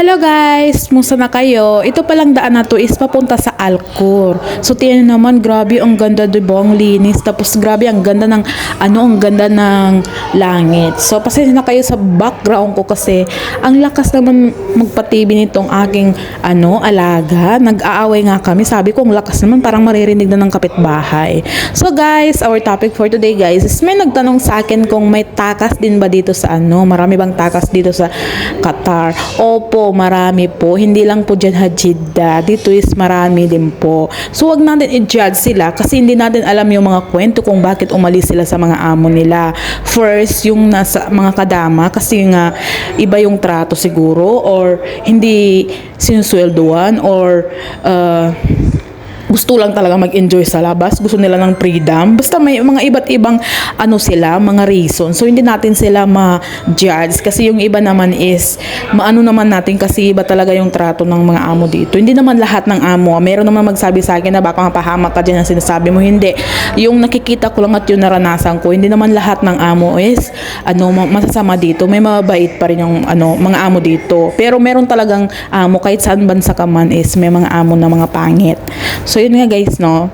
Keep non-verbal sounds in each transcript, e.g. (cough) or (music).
Hello guys! Musta na kayo? Ito palang daan na to is papunta sa Alcor. So tiyan naman, grabe ang ganda diba? Ang linis. Tapos grabe ang ganda ng, ano, ang ganda ng langit. So pasensya na kayo sa background ko kasi ang lakas naman magpatibi nitong aking, ano, alaga. Nag-aaway nga kami. Sabi ko, ang lakas naman parang maririnig na ng kapitbahay. So guys, our topic for today guys is may nagtanong sa akin kung may takas din ba dito sa ano, marami bang takas dito sa Qatar. Opo, marami po. Hindi lang po dyan Hajida. Dito is marami din po. So, wag natin i-judge sila kasi hindi natin alam yung mga kwento kung bakit umalis sila sa mga amo nila. First, yung nasa mga kadama kasi nga iba yung trato siguro or hindi sinusweldoan or uh, gusto lang talaga mag-enjoy sa labas, gusto nila ng freedom. Basta may mga iba't ibang ano sila, mga reason. So hindi natin sila ma-judge kasi yung iba naman is maano naman natin kasi iba talaga yung trato ng mga amo dito. Hindi naman lahat ng amo. Meron naman magsabi sa akin na baka mapahamak ka dyan ang sinasabi mo. Hindi. Yung nakikita ko lang at yung naranasan ko, hindi naman lahat ng amo is ano ma- masasama dito. May mabait pa rin yung ano mga amo dito. Pero meron talagang amo kahit saan bansa ka man is may mga amo na mga pangit. So yun nga guys, no.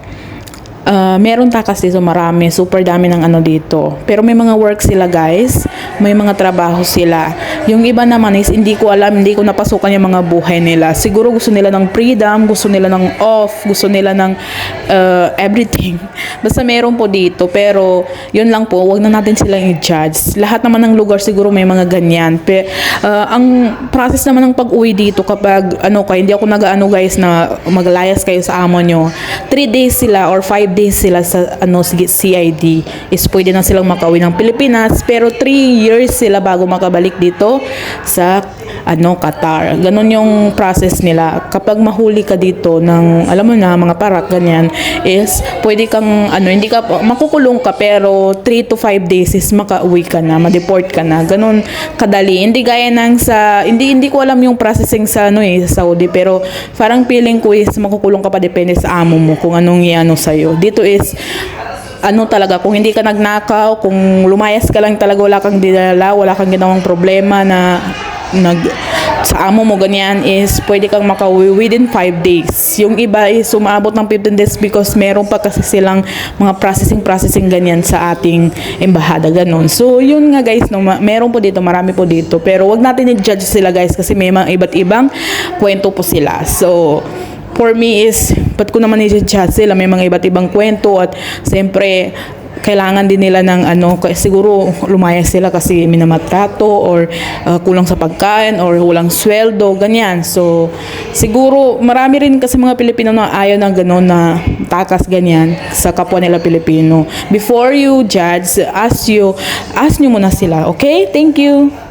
Uh, meron takas dito marami, super dami ng ano dito. Pero may mga work sila guys, may mga trabaho sila. Yung iba naman is hindi ko alam, hindi ko napasukan yung mga buhay nila. Siguro gusto nila ng freedom, gusto nila ng off, gusto nila ng uh, everything. (laughs) Basta meron po dito, pero yun lang po, wag na natin silang i-judge. Lahat naman ng lugar siguro may mga ganyan. Pe, uh, ang process naman ng pag-uwi dito kapag ano ka, hindi ako nag-ano guys na maglayas kayo sa amo nyo. 3 days sila or 5 days sila sa ano CID is pwede na silang makauwi ng Pilipinas pero 3 years sila bago makabalik dito sa ano Qatar. Ganon yung process nila. Kapag mahuli ka dito ng alam mo na mga parak ganyan is pwede kang ano hindi ka makukulong ka pero 3 to 5 days is makauwi ka na, ma-deport ka na. Ganon kadali. Hindi gaya ng sa hindi hindi ko alam yung processing sa ano eh sa Saudi pero parang feeling ko is makukulong ka pa depende sa amo mo kung anong iano sa'yo. Dito is ano talaga, kung hindi ka nagnakaw, kung lumayas ka lang talaga, wala kang dinala, wala kang ginawang problema na nag sa amo mo ganyan is pwede kang makauwi within 5 days. Yung iba is umabot ng 15 days because meron pa kasi silang mga processing processing ganyan sa ating embahada ganun. So yun nga guys, no, meron po dito, marami po dito. Pero wag natin i-judge sila guys kasi may mga iba't ibang kwento po sila. So for me is, ba't ko naman i-chat sila, may mga iba't ibang kwento at siyempre, kailangan din nila ng ano, siguro lumayas sila kasi minamatrato or uh, kulang sa pagkain or walang sweldo, ganyan. So, siguro marami rin kasi mga Pilipino na ayaw ng gano'n na takas ganyan sa kapwa nila Pilipino. Before you judge, ask you, ask nyo muna sila, okay? Thank you.